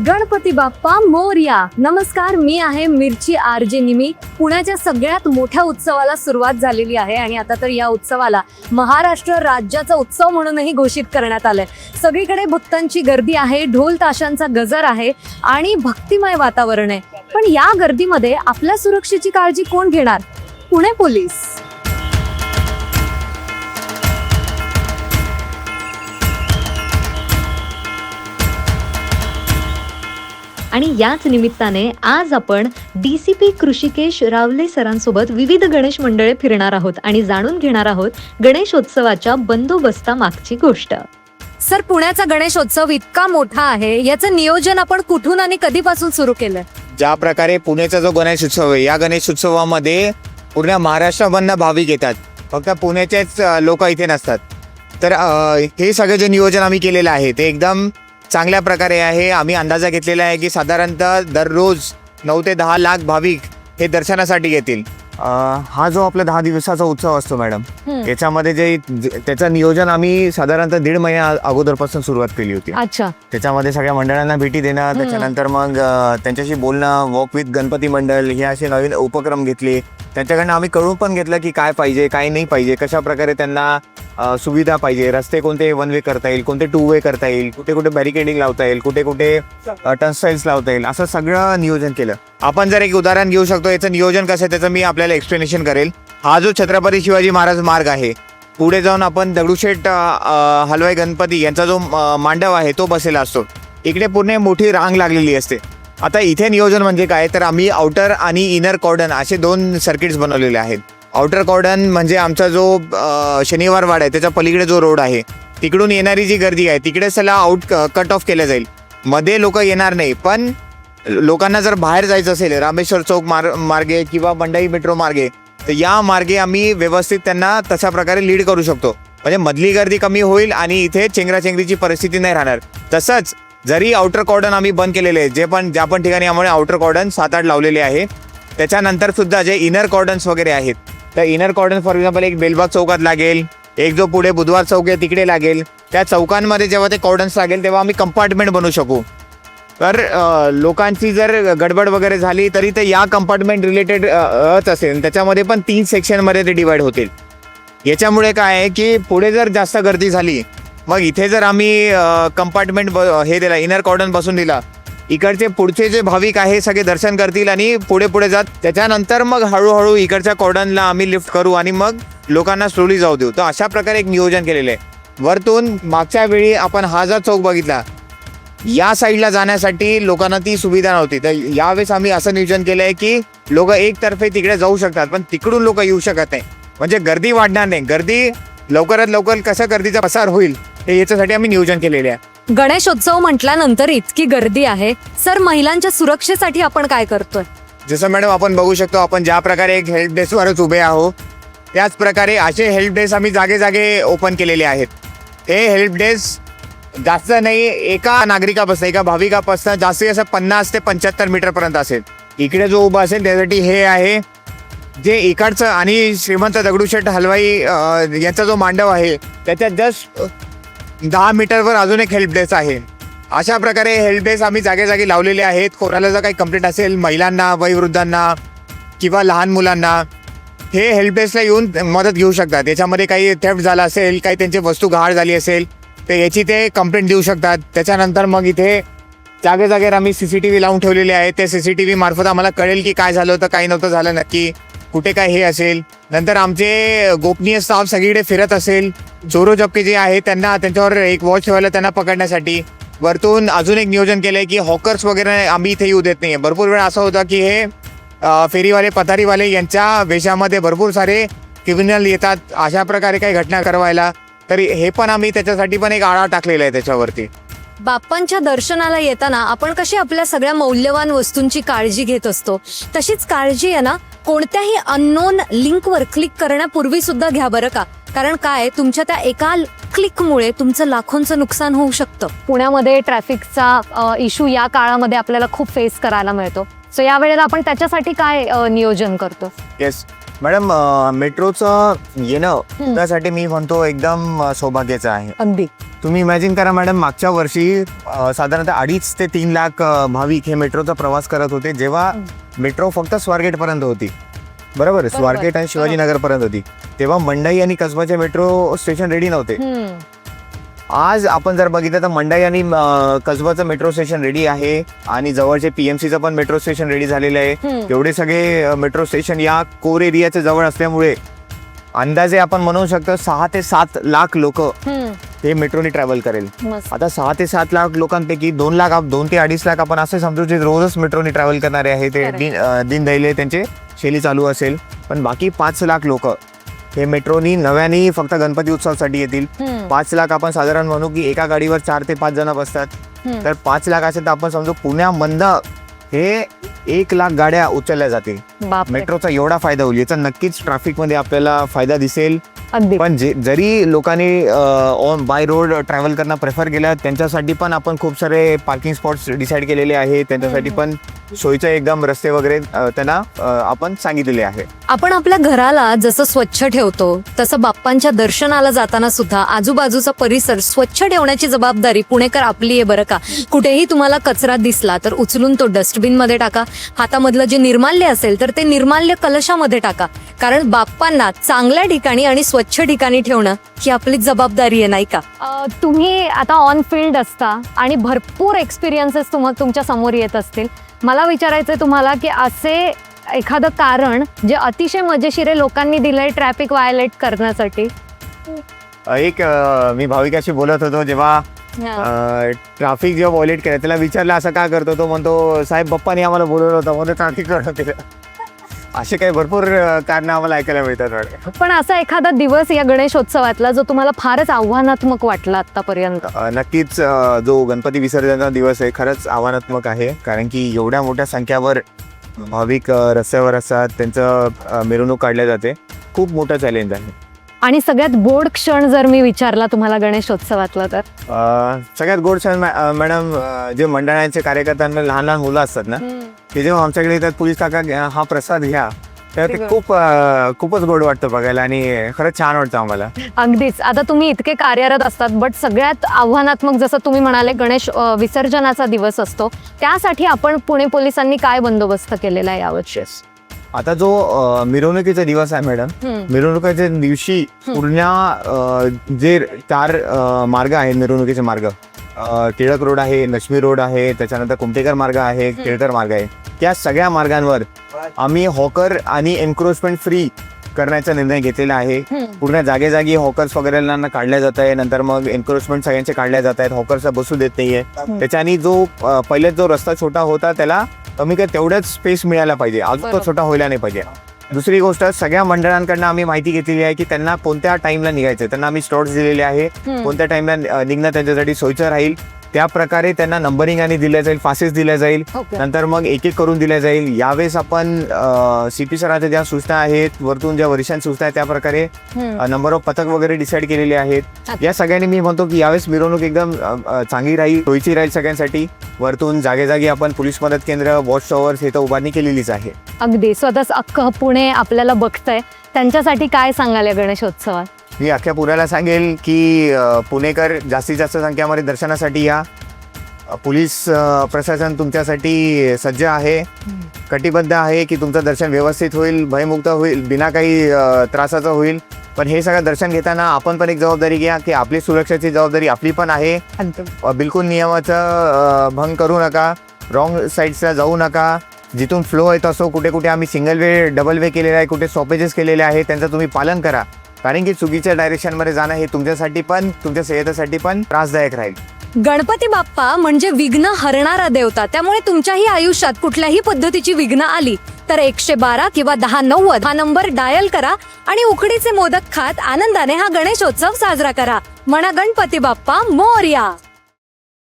गणपती बाप्पा मोर्या. नमस्कार मी आहे मिरची आरजे निमी. पुण्याच्या सगळ्यात मोठ्या उत्सवाला सुरुवात झालेली आहे आणि आता तर या उत्सवाला महाराष्ट्र राज्याचा उत्सव म्हणूनही घोषित करण्यात आलंय. सगळीकडे भक्तांची गर्दी आहे ढोल ताशांचा गजर आहे आणि भक्तिमय वातावरण आहे. पण या गर्दीमध्ये आपल्या सुरक्षेची काळजी कोण घेणार? पुणे पोलीस. आणि याच निमित्ताने आज आपण डी सी पी कृषिकेश रावले सरांसोबत विविध गणेश मंडळे फिरणार आहोत आणि जाणून घेणार आहोत गणेशोत्सवाच्या बंदोबस्ता मागची गोष्ट. सर पुण्याचा गणेशोत्सव इतका मोठा आहे याचं नियोजन आपण कुठून आणि कधीपासून सुरू केलंय? ज्या प्रकारे पुण्याचा जो गणेश उत्सव आहे या गणेश उत्सवामध्ये पूर्ण महाराष्ट्रामधनं भाविक येतात. फक्त पुण्याचेच लोक इथे नसतात. तर अ, हे सगळे जे नियोजन आम्ही केलेलं आहे ते एकदम चांगल्या प्रकारे आहे. आम्ही अंदाजा घेतलेला आहे की साधारणतः दररोज नऊ ते दहा लाख भाविक हे दर्शनासाठी येतील. अ, हा जो आपला दहा दिवसाचा उत्सव असतो मॅडम हम्म. याच्यामध्ये जे त्याचं नियोजन आम्ही साधारणतः दीड महिन्या अगोदरपासून सुरुवात केली होती. अच्छा. त्याच्यामध्ये सगळ्या मंडळांना भेटी देणं त्याच्यानंतर मग अ, त्यांच्याशी बोलणं वॉक विथ गणपती मंडळ हे असे नवीन उपक्रम घेतले. त्यांच्याकडनं आम्ही कळून पण घेतलं की काय पाहिजे काय नाही पाहिजे कशा प्रकारे त्यांना सुविधा पाहिजे रस्ते कोणते वन वे करता येईल कोणते टू वे करता येईल कुठे कुठे बॅरिकेडिंग लावता येईल कुठे कुठे टर्नस्टाईल्स लावता येईल असं सगळं नियोजन केलं. आपण जर एक उदाहरण घेऊ शकतो याचं नियोजन कसं आहे त्याचं मी आपल्याला एक्सप्लेनेशन करेल. हा जो छत्रपती शिवाजी महाराज मार्ग आहे पुढे जाऊन आपण दगडूशेठ हलवाई गणपती यांचा जो मांडव आहे तो बसेला असतो. इकडे पूर्ण मोठी रांग लागलेली असते. आता इथे नियोजन म्हणजे काय? तर आम्ही आउटर आणि इनर कॉर्डन असे दोन सर्किट्स बनवलेले आहेत. आउटर कॉर्डन म्हणजे आमचा जो शनिवार वाड आहे त्याच्या पलीकडे जो रोड आहे तिकडून येणारी जी गर्दी आहे तिकडेच त्याला आउट कट ऑफ केलं जाईल. मध्ये लोक येणार नाही पण लोकांना जर बाहेर जायचं असेल रामेश्वर चौक मार मार्गे किंवा मंडई मेट्रो मार्गे तर या मार्गे आम्ही व्यवस्थित त्यांना तशा प्रकारे लीड करू शकतो. म्हणजे मधली गर्दी कमी होईल आणि इथे चेंगराचेंगरीची परिस्थिती नाही राहणार. तसंच जरी आउटर कॉर्डन आम्ही बंद केलेले आहे जे पण ज्या पण ठिकाणी आम्हाला आउटर कॉर्डन सात आठ लावलेले आहे त्याच्यानंतर सुद्धा जे इनर कॉर्डन्स वगैरे आहेत तर इनर कॉर्डन फॉर एक्झाम्पल एक बेलबाग चौकात लागेल एक जो पुढे बुधवार चौक आहे तिकडे लागेल. त्या चौकांमध्ये जेव्हा ते कॉर्डन्स लागेल तेव्हा आम्ही कंपार्टमेंट बनवू शकू. तर लोकांची जर गडबड वगैरे झाली तरी ते या कंपार्टमेंट रिलेटेड असेल. त्याच्यामध्ये पण तीन सेक्शनमध्ये ते डिवाईड होतील. याच्यामुळे काय आहे की पुढे जर जास्त गर्दी झाली मग इथे जर आम्ही कंपार्टमेंट हे दिला इनर कॉर्डन बसून दिला इकडचे पुढचे जे भाविक आहे सगळे दर्शन करतील आणि पुढे पुढे जात त्याच्यानंतर मग हळूहळू इकडच्या कॉर्डनला आम्ही लिफ्ट करू आणि मग लोकांना स्लोली जाऊ देऊ. तर अशा प्रकारे एक नियोजन केलेलं आहे. वरतून मागच्या वेळी आपण हा जर चौक बघितला या साईडला जाण्यासाठी लोकांना ती सुविधा नव्हती. तर यावेळेस आम्ही असं नियोजन केलं आहे की लोक एकतर्फे तिकडे जाऊ शकतात पण तिकडून लोक येऊ शकत नाही. म्हणजे गर्दी वाढणार नाही. गर्दी लवकरात लवकर कसं गर्दीचा प्रसार होईल हे याच्यासाठी आम्ही नियोजन केलेले आहे. गणेशोत्सव म्हटल्यानंतर इतकी गर्दी आहे. सर महिलांच्या सुरक्षेसाठी आपण काय करतोय? जसं मॅडम आपण बघू शकतो आपण ज्या प्रकारे एक हेल्प डेस्कवरच उभे आहोत त्याच प्रकारे असे हेल्प डेस्क आम्ही जागे जागे ओपन केलेले आहेत. हे हेल्प डेस्क जास्त नाही एका नागरिकापासून एका भाविकापासून जास्तीत जास्त पन्नास ते पंच्याहत्तर मीटरपर्यंत असेल. इकडे जो उभा असेल त्यासाठी हे आहे. जे इकडचं आणि श्रीमंत दगडूशेठ हलवाई अं, यांचा जो मांडव आहे त्याच्यात जस्ट दहा मीटरवर अजून एक हेल्प डेस्क आहे. अशा प्रकारे हेल्प डेस्क आम्ही जागे जागी लावलेले आहेत. कोणाला जर काही कंप्लेंट असेल महिलांना वयोवृद्धांना किंवा लहान मुलांना हे हेल्प डेस्कला येऊन मदत घेऊ शकतात. याच्यामध्ये काही थेफ्ट झाला असेल काही त्यांची वस्तू गहाळ झाली असेल तर याची ते कंप्लेंट देऊ शकतात. त्याच्यानंतर मग इथे जागे जागेवर आम्ही सी सी टी व्ही लावून ठेवलेले आहे त्या सी सी टी व्ही मार्फत आम्हाला कळेल की काय झालं होतं काय नव्हतं झालं नक्की. कुठे काय हे असेल? नंतर आमचे गोपनीय स्टाफ सगळीकडे फिरत असेल. चोरो चपके जे आहे त्यांना त्यांच्यावर एक वॉच ठेवायला त्यांना पकडण्यासाठी. वरतून अजून एक नियोजन केलं आहे की हॉकर्स वगैरे आम्ही इथे येऊ देत नाही भरपूर वेळ असं होतं की हे फेरीवाले पथारीवाले यांच्या वेशामध्ये भरपूर सारे क्रिमिनल येतात. अशा प्रकारे काही घटना करवायला. तरी हे पण आम्ही त्याच्यासाठी पण एक आळा टाकलेला आहे त्याच्यावरती. बाप्पांच्या दर्शनाला येताना आपण कशी आपल्या सगळ्या मौल्यवान वस्तूंची काळजी घेत असतो? तशीच काळजी आहे ना? कोणत्याही अननोन लिंकवर क्लिक करण्यापूर्वी सुद्धा घ्या बरं का. कारण काय? तुमच्या त्या एका क्लिकमुळे तुमचं लाखोंचं नुकसान होऊ शकतं. पुण्यामध्ये ट्रॅफिकचा इश्यू या काळामध्ये आपल्याला खूप फेस करायला मिळतो. सो या वेळेला आपण त्याच्यासाठी काय नियोजन करतो? येस मॅडम मेट्रोचं येणं. त्यासाठी मी म्हणतो एकदम सौभाग्याचं आहे. अगदी. तुम्ही इमॅजिन करा मॅडम मागच्या वर्षी साधारणतः अडीच ते तीन लाख भाविक हे मेट्रोचा प्रवास करत होते जेव्हा मेट्रो फक्त स्वारगेट पर्यंत होती. बरोबर? स्वारगेट आणि शिवाजीनगर पर्यंत होती. तेव्हा मंडई आणि कसबाचे मेट्रो स्टेशन रेडी नव्हते. आज आपण जर बघितलं तर मंडई आणि कसबाचं मेट्रो स्टेशन रेडी आहे आणि जवळचे पीएमसीचं पण मेट्रो स्टेशन रेडी झालेलं आहे. एवढे सगळे मेट्रो स्टेशन या कोर एरियाच्या जवळ असल्यामुळे अंदाजे आपण म्हणू शकतो सहा ते सात लाख लोक. हे मेट्रोने ट्रॅव्हल करेल मस्त आता सहा ते सात लाख लोकांपैकी दोन लाख दोन ते अडीच लाख आपण असे समजू जे रोजच मेट्रोने ट्रॅव्हल करणारे आहे ते Correct. दिन अं, दैले त्यांचे शैली चालू असेल पण बाकी पाच लाख लोक हे मेट्रोनी नव्याने फक्त गणपती उत्सवासाठी येतील हम्म. पाच लाख आपण साधारण म्हणू की एका गाडीवर चार ते पाच जण बसतात हम्म. तर पाच लाख असेल तर आपण समजू पुण्यामंद हे एक लाख गाड्या उचलल्या जातील. बापरे. मेट्रोचा एवढा फायदा होईल याचा नक्कीच ट्रॅफिकमध्ये आपल्याला फायदा दिसेल. अगदी. पण जे जरी लोकांनी ऑन बाय रोड ट्रॅव्हल करणं प्रेफर केलं त्यांच्यासाठी पण आपण खूप सारे पार्किंग स्पॉट्स डिसाईड केलेले आहे त्यांच्यासाठी पण सोयीचं एकदम रस्ते वगैरे त्यांना आपण सांगितलेले आहे. आपण आपल्या घराला जसं स्वच्छ ठेवतो तसं बाप्पांच्या दर्शनाला जाताना सुद्धा आजूबाजूचा परिसर स्वच्छ ठेवण्याची जबाबदारी पुणेकर आपली आहे बरं का. कुठेही तुम्हाला कचरा दिसला तर उचलून तो डस्टबिनमध्ये टाका. हातामधलं जे निर्माल्य असेल तर ते निर्माल्य कलशामध्ये टाका. कारण बाप्पांना चांगल्या ठिकाणी आणि स्वच्छ ठिकाणी ठेवणं ही आपली जबाबदारी आहे नाही का? तुम्ही आता ऑन फील्ड असता आणि भरपूर एक्सपिरियन्सेस तुम तुमच्यासमोर येत असतील. मला विचारायचंय तुम्हाला की असे एखादं कारण जे अतिशय मजेशीर आहे लोकांनी दिलंय ट्रॅफिक व्हायलेट करण्यासाठी? एक अ, मी भाविकाशी बोलत होतो जेव्हा ट्रॅफिक जेव्हा वॉलेट केलं त्याला विचारलं असं का करतो? तो म्हणतो साहेब बाप्पाने आम्हाला बोलवलं होतं. म्हणून ट्रॅफिक केलं. असे काही भरपूर कारण आम्हाला ऐकायला मिळतात वाटतं. पण असा एखादा दिवस या गणेशोत्सवातला जो तुम्हाला फारच आव्हानात्मक वाटला आतापर्यंत नक्कीच जो गणपती विसर्जनाचा दिवस आहे खरंच आव्हानात्मक आहे. कारण की एवढ्या मोठ्या संख्यावर भाविक रस्त्यावर असतात त्यांचं मिरवणूक काढल्या जाते. खूप मोठं चॅलेंज आहे. आणि सगळ्यात गोड क्षण जर मी विचारला तुम्हाला गणेशोत्सवातला तर? अ, सगळ्यात गोड क्षण मॅ- अ, मॅडम अ, जे मंडळांचे कार्यकर्त्यांना लहान लहान मुलं असतात ना ते जेव्हा आमच्याकडे येतात पोलीस काका घ्या, हा प्रसाद घ्या तर ते खूप अ, खूपच गोड वाटतं बघायला आणि खरंच छान वाटतं आम्हाला. अगदीच. आता तुम्ही इतके कार्यरत असतात बट सगळ्यात आव्हानात्मक जसं तुम्ही म्हणाले गणेश अ, विसर्जनाचा दिवस असतो. त्यासाठी आपण पुणे पोलिसांनी काय बंदोबस्त केलेला आहे यावर्षी आता जो मिरवणुकीचा दिवस आहे मॅडम. मिरवणुकीच्या दिवशी पूर्ण जे चार मार्ग आहेत मिरवणुकीचे मार्ग टिळक रोड आहे लक्ष्मी रोड आहे त्याच्यानंतर कुमटेकर मार्ग आहे टिळकर मार्ग आहे त्या सगळ्या मार्गांवर आम्ही हॉकर आणि एन्क्रोचमेंट फ्री करण्याचा निर्णय घेतलेला आहे. पूर्ण जागे जागी हॉकर्स वगैरे काढल्या जात आहे नंतर मग एन्क्रोचमेंट सगळ्यांचे काढल्या जात आहेत हॉकर्स बसू देत नाहीये. त्याच्याने जो पहिले जो रस्ता छोटा होता त्याला कमी काय तेवढाच स्पेस मिळायला पाहिजे. अजून तो बरोबर. छोटा व्हायला नाही पाहिजे. दुसरी गोष्ट सगळ्या मंडळांकडनं आम्ही माहिती घेतलेली आहे की त्यांना कोणत्या टाइमला निघायचं त्यांना आम्ही स्लॉट्स दिलेले आहे. हम्म. कोणत्या टाइमला निघणं त्यांच्यासाठी सोयीचं राहील. त्या प्रकारे त्यांना नंबरिंग आणि दिल्या जाईल पासेस दिल्या जाईल. नंतर मग एक एक करून दिल्या जाईल. यावेळेस आपण सी पी सरांच्या ज्या सूचना आहेत वरतून ज्या वरिष्ठांच्या सूचना आहेत त्या प्रकारे. नंबर ऑफ पथक वगैरे डिसाईड केलेले आहेत. या सगळ्यांनी मी म्हणतो की यावेळेस मिरवणूक एकदम चांगली राहील सोयीची राहील सगळ्यांसाठी. वरतून जागे जागी आपण पोलीस मदत केंद्र वॉच टॉवर्स हे तर उभारणी केलेलीच आहे. अगदी. स्वतःच अख्खं पुणे आपल्याला बघतंय. त्यांच्यासाठी काय सांगाल या गणेशोत्सवात? मी अख्ख्या पुण्याला सांगेल की पुणेकर जास्तीत जास्त संख्यामध्ये दर्शनासाठी या. पोलीस प्रशासन तुमच्यासाठी सज्ज आहे. कटिबद्ध आहे की तुमचं दर्शन व्यवस्थित होईल भयमुक्त होईल बिना काही त्रासाचं होईल. पण हे सगळं दर्शन घेताना आपण पण एक जबाबदारी घ्या की आपली सुरक्षेची जबाबदारी आपली पण आहे. बिलकुल नियमाचं भंग करू नका. रॉंग साईड्सला जाऊ नका. जिथून फ्लो येत असो कुठे कुठे आम्ही सिंगल वे डबल वे केलेले आहे कुठे स्टॉपेजेस केलेले आहे त्यांचं तुम्ही पालन करा. कारण की चुकीच्या डायरेक्शनमध्ये जाणं हे तुमच्यासाठी पण तुमच्या सेहतीसाठी पण त्रासदायक राहील. गणपती बाप्पा म्हणजे विघ्न हरणारा देवता. त्यामुळे तुमच्याही आयुष्यात कुठल्याही पद्धतीची विघ्न आली तर एकशे बारा किंवा दहा नव्वद हा नंबर डायल करा आणि उकडीचे मोदक खात आनंदाने हा गणेशोत्सव साजरा करा. म्हणा गणपती बाप्पा मोर्या!